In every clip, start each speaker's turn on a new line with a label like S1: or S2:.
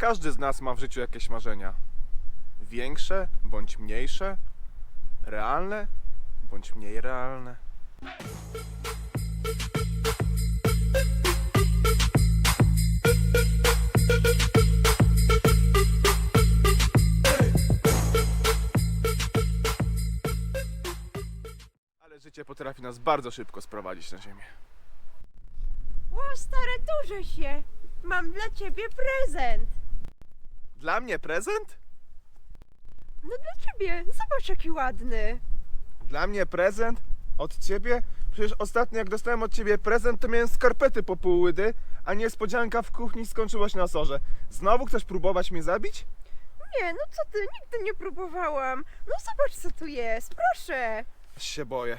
S1: Każdy z nas ma w życiu jakieś marzenia. Większe bądź mniejsze, realne bądź mniej realne. Ale życie potrafi nas bardzo szybko sprowadzić na ziemię.
S2: O, stare, duże się. Mam dla ciebie prezent.
S1: Dla mnie prezent?
S2: No dla ciebie. Zobacz, jaki ładny.
S1: Dla mnie prezent? Od ciebie? Przecież ostatnio jak dostałem od ciebie prezent, to miałem skarpety po pół łydy, a niespodzianka w kuchni skończyła się na sorze. Znowu chcesz próbować mnie zabić?
S2: Nie, no co ty, nigdy nie próbowałam. No zobacz, co tu jest, proszę.
S1: Aż się boję.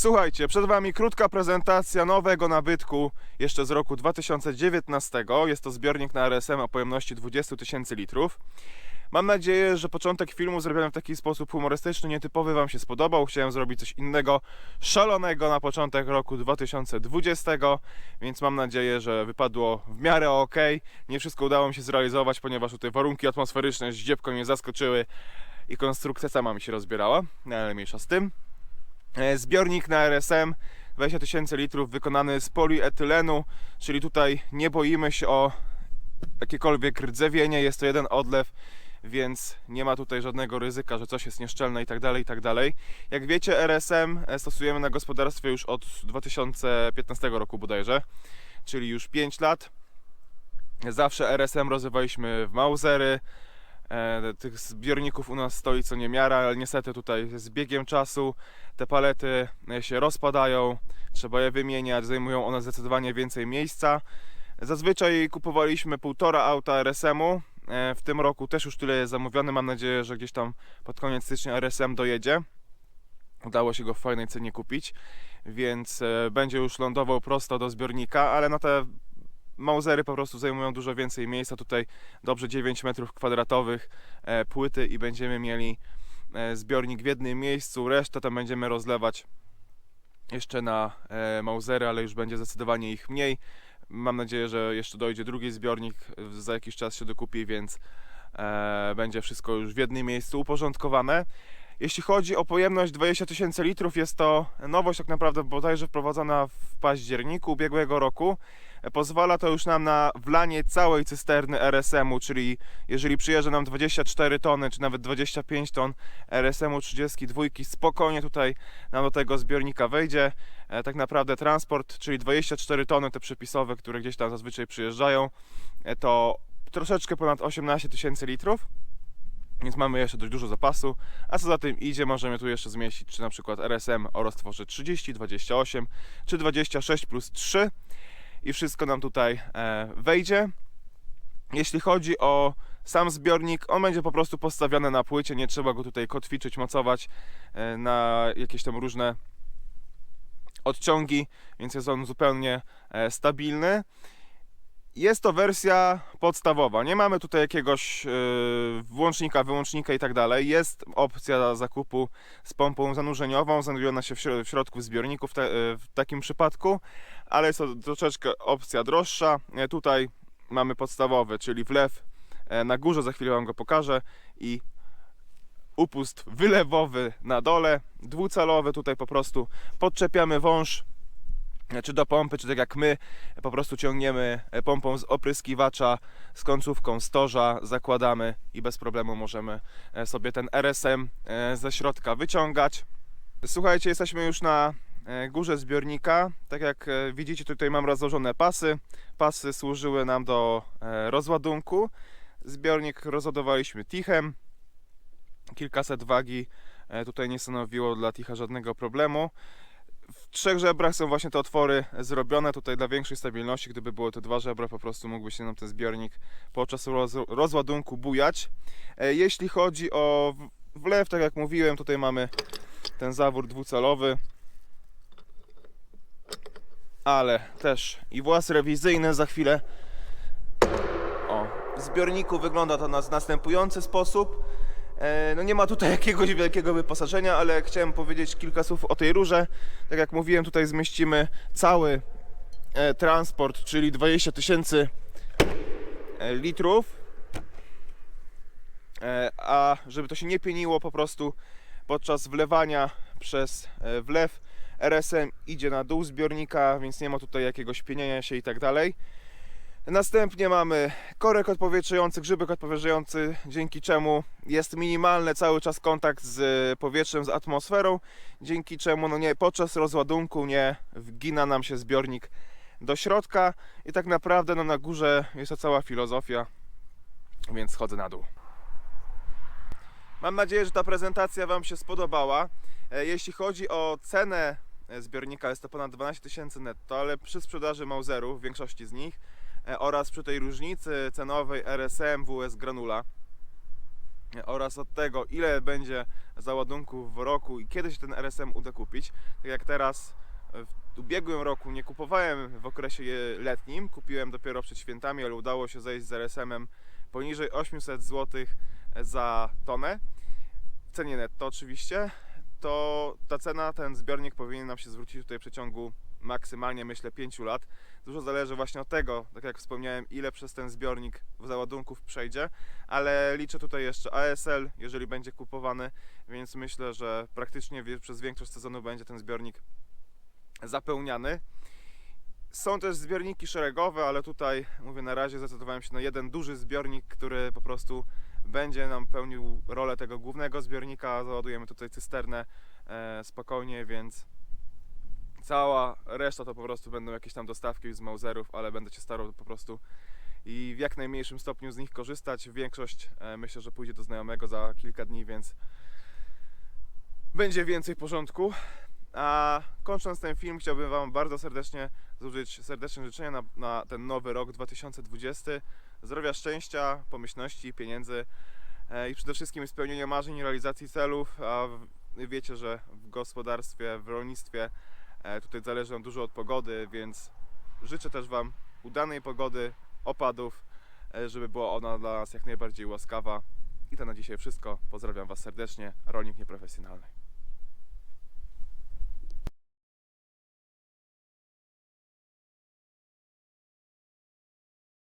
S1: Słuchajcie, przed Wami krótka prezentacja nowego nabytku jeszcze z roku 2019. Jest to zbiornik na RSM o pojemności 20 tysięcy litrów. Mam nadzieję, że początek filmu zrobiony w taki sposób humorystyczny, nietypowy Wam się spodobał. Chciałem zrobić coś innego, szalonego na początek roku 2020, więc mam nadzieję, że wypadło w miarę ok. Nie wszystko udało mi się zrealizować, ponieważ tutaj warunki atmosferyczne zdziepko mnie zaskoczyły i konstrukcja sama mi się rozbierała, ale mniejsza z tym. E, Zbiornik na RSM 20 tysięcy litrów wykonany z polietylenu, czyli tutaj nie boimy się o jakiekolwiek rdzewienie, jest to jeden odlew, więc nie ma tutaj żadnego ryzyka, że coś jest nieszczelne i tak dalej, i tak. Jak wiecie, RSM e, stosujemy na gospodarstwie już od 2015 roku bodajże, czyli już 5 lat. Zawsze RSM rozrywaliśmy w Mausery, tych zbiorników u nas stoi co niemiara, ale niestety tutaj z biegiem czasu te palety e, się rozpadają, trzeba je wymieniać, zajmują one zdecydowanie więcej miejsca. Zazwyczaj kupowaliśmy półtora auta RSM-u, e, w tym roku też już tyle jest zamówione, mam nadzieję, że gdzieś tam pod koniec stycznia RSM dojedzie. Udało się go w fajnej cenie kupić, więc e, będzie już lądował prosto do zbiornika, ale na te Mausery po prostu zajmują dużo więcej miejsca. Tutaj dobrze 9 metrów kwadratowych e, płyty i będziemy mieli e, zbiornik w jednym miejscu. Resztę tam będziemy rozlewać jeszcze na e, Mausery, ale już będzie zdecydowanie ich mniej. Mam nadzieję, że jeszcze dojdzie drugi zbiornik, za jakiś czas się dokupi, więc będzie wszystko już w jednym miejscu uporządkowane. Jeśli chodzi o pojemność 20 tysięcy litrów, jest to nowość tak naprawdę bodajże wprowadzona w październiku ubiegłego roku. Pozwala to już nam na wlanie całej cysterny RSM-u, czyli jeżeli przyjeżdża nam 24 tony, czy nawet 25 ton RSM-u 32, spokojnie tutaj nam do tego zbiornika wejdzie. E, Tak naprawdę transport, czyli 24 tony te przepisowe, które gdzieś tam zazwyczaj przyjeżdżają, e, to troszeczkę ponad 18 tysięcy litrów. Więc mamy jeszcze dość dużo zapasu, a co za tym idzie, możemy tu jeszcze zmieścić czy na przykład RSM o roztworze 30, 28 czy 26 plus 3 i wszystko nam tutaj e, wejdzie. Jeśli chodzi o sam zbiornik, on będzie po prostu postawiony na płycie, nie trzeba go tutaj kotwiczyć, mocować e, na jakieś tam różne odciągi, więc jest on zupełnie e, stabilny. Jest to wersja podstawowa. Nie mamy tutaj jakiegoś e, włącznika, wyłącznika i tak dalej. Jest opcja zakupu z pompą zanurzeniową, znajduje się w śro- w środku zbiorniku w, te, e, w takim przypadku, ale jest to troszeczkę opcja droższa. E, Tutaj mamy podstawowy, czyli wlew na górze, za chwilę Wam go pokażę i upust wylewowy na dole, dwucalowy, tutaj po prostu podczepiamy wąż czy do pompy, czy tak jak my, po prostu ciągniemy pompą z opryskiwacza z końcówką storza, zakładamy i bez problemu możemy e, sobie ten RSM e, ze środka wyciągać. Słuchajcie, jesteśmy już na e, górze zbiornika. Tak jak widzicie, tutaj mam rozłożone pasy. Pasy służyły nam do rozładunku. Zbiornik rozładowaliśmy tichem. Kilkaset wagi tutaj nie stanowiło dla ticha żadnego problemu. W trzech żebrach są właśnie te otwory zrobione. Tutaj dla większej stabilności, gdyby było to dwa żebra, po prostu mógłby się nam ten zbiornik podczas roz, rozładunku bujać. E, Jeśli chodzi o wlew, tak jak mówiłem, tutaj mamy ten zawór dwucalowy. Ale też i włas rewizyjny za chwilę. O, w zbiorniku wygląda to na następujący sposób. E, No nie ma tutaj jakiegoś wielkiego wyposażenia, ale chciałem powiedzieć kilka słów o tej rurze. Tak jak mówiłem, tutaj zmieścimy cały e, transport, czyli 20 tysięcy e, litrów. A żeby to się nie pieniło po prostu podczas wlewania przez wlew RSM idzie na dół zbiornika, więc nie ma tutaj jakiegoś pienienia się i tak dalej. Następnie mamy korek odpowietrzujący, grzybek odpowietrzujący, dzięki czemu jest minimalny cały czas kontakt z powietrzem, z atmosferą, dzięki czemu no nie, podczas rozładunku nie wgina nam się zbiornik do środka i tak naprawdę no, na górze jest to cała filozofia, więc schodzę na dół. Mam nadzieję, że ta prezentacja Wam się spodobała. E, Jeśli chodzi o cenę zbiornika, jest to ponad 12 tysięcy netto, ale przy sprzedaży Mauserów, w większości z nich, oraz przy tej różnicy cenowej RSM WS Granula e, oraz od tego, ile będzie załadunków w roku i kiedy się ten RSM uda kupić. Tak jak teraz e, w ubiegłym roku nie kupowałem w okresie letnim, kupiłem dopiero przed świętami, ale udało się zejść z RSM-em poniżej 800 zł za tonę. W cenie netto oczywiście. To ta cena, ten zbiornik powinien nam się zwrócić tutaj w przeciągu maksymalnie myślę 5 lat. Dużo zależy właśnie od tego, tak jak wspomniałem, ile przez ten zbiornik w załadunków przejdzie, ale liczę tutaj jeszcze ASL, jeżeli będzie kupowany, więc myślę, że praktycznie przez większość sezonu będzie ten zbiornik zapełniany. Są też zbiorniki szeregowe, ale tutaj mówię na razie zdecydowałem się na jeden duży zbiornik, który po prostu będzie nam pełnił rolę tego głównego zbiornika. Załadujemy tutaj cysternę e, spokojnie, więc cała reszta to po prostu będą jakieś tam dostawki z Mauserów, ale będę się starał po prostu i w jak najmniejszym stopniu z nich korzystać. Większość e, myślę, że pójdzie do znajomego za kilka dni, więc będzie więcej porządku. A kończąc ten film, chciałbym Wam bardzo serdecznie złożyć serdeczne życzenia na, na ten nowy rok 2020. Zdrowia, szczęścia, pomyślności, pieniędzy e, i przede wszystkim spełnienia marzeń i realizacji celów. A wiecie, że w gospodarstwie, w rolnictwie tutaj zależy nam dużo od pogody, więc życzę też Wam udanej pogody, opadów, e, żeby była ona dla nas jak najbardziej łaskawa. I to na dzisiaj wszystko. Pozdrawiam Was serdecznie. Rolnik nieprofesjonalny.